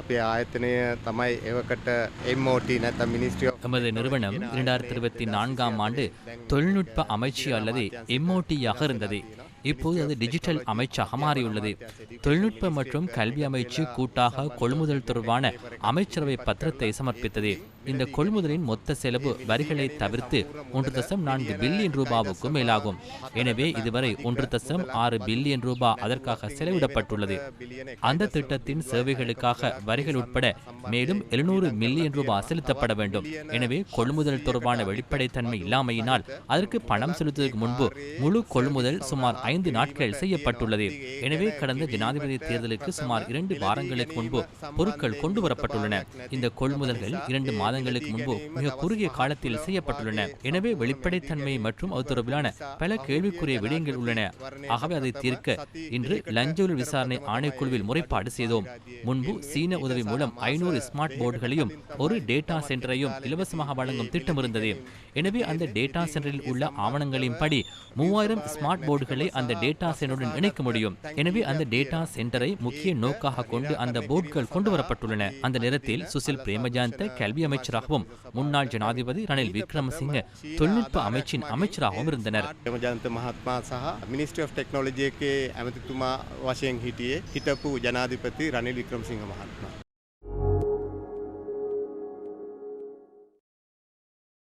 අපේ ආයතනය තමයි එවකට MOT නැත්නම් Ministry of எமது நிறுவனம் இரண்டாயிரத்தி இருபத்தி நான்காம் ஆண்டு தொழில்நுட்ப அமைச்சு அல்லது எம்ஓடியாக இருந்தது இப்போது அது டிஜிட்டல் அமைச்சாக மாறியுள்ளது. தொழில்நுட்ப மற்றும் கல்வி அமைச்சு கூட்டாக கொள்முதல் தொடர்பான அமைச்சரவை பத்திரத்தை சமர்ப்பித்தது. இந்த கொள்முதலின் மொத்த செலவு வரிகளை தவிர்த்து ஒன்று தசம் நான்கு பில்லியன் ரூபாவுக்கும் மேலாகும். எனவே இதுவரை ஒன்று தசம் ஆறு பில்லியன் ரூபாய் அதற்காக செலவிடப்பட்டுள்ளது. அந்த திட்டத்தின் சேவைகளுக்காக வரிகள் உட்பட மேலும் எழுநூறு மில்லியன் ரூபாய் செலுத்தப்பட வேண்டும். எனவே கொள்முதல் தொடர்பான வெளிப்படைத்தன்மை இல்லாமையினால் அதற்கு பணம் செலுத்துவதற்கு முன்பு முழு கொள்முதல் சுமார் ஐந்து நாட்கள் செய்யப்பட்டுள்ளது. எனவே கடந்த ஜனாதிபதி தேர்தலுக்கு சுமார் இரண்டு வாரங்களுக்கு முன்பு பொருட்கள் கொண்டு வரப்பட்டுள்ளன இந்த கொள்முதல்கள் இரண்டு மாதங்களுக்கு முன்பு மிக குறுகிய காலத்தில் செய்யப்பட்டுள்ளன. எனவே வெளிப்படைத்தன்மை மற்றும் அது தொடர்பிலான பல கேள்விக்குரிய விடயங்கள் உள்ளன. ஆகவே அதை தீர்க்க இன்று லஞ்ச ஊழல் விசாரணை ஆணைக்குழுவில் முறைப்பாடு செய்தோம். முன்பு சீன உதவி மூலம் ஐநூறு ஸ்மார்ட் போர்டுகளையும் ஒரு டேட்டா சென்டரையும் இலவசமாக வழங்கும் திட்டம் இருந்தது. எனவே அந்த டேட்டா சென்டரில் உள்ள ஆவணங்களின் படி மூவாயிரம் ஸ்மார்ட் போர்டுகளை அந்த டேட்டா சென்டருடன் இணைக்க முடியும். எனவே அந்த டேட்டா சென்டரை முக்கிய நோக்காக கொண்டு அந்த போர்ட்கள் கொண்டு வரப்பட்டுள்ளன அந்த நேரத்தில் சுசில் பிரேமஜாந்த கல்வி அமைச்சராகவும் முன்னாள் ஜனாதிபதி ரணில் விக்ரமசிங்க தொழில்நுட்ப அமைச்சின் அமைச்சராகவும் இருந்தனர். மகாத்மா சஹா மினிஸ்ட்ரி ஆஃப் டெக்னாலஜிக்கு அமைத்துமா வாஷியங் ஹிட்டியே ஹிட்டப்பு ஜனாதிபதி ரணில் விக்ரமசிங்க மகாத்மா.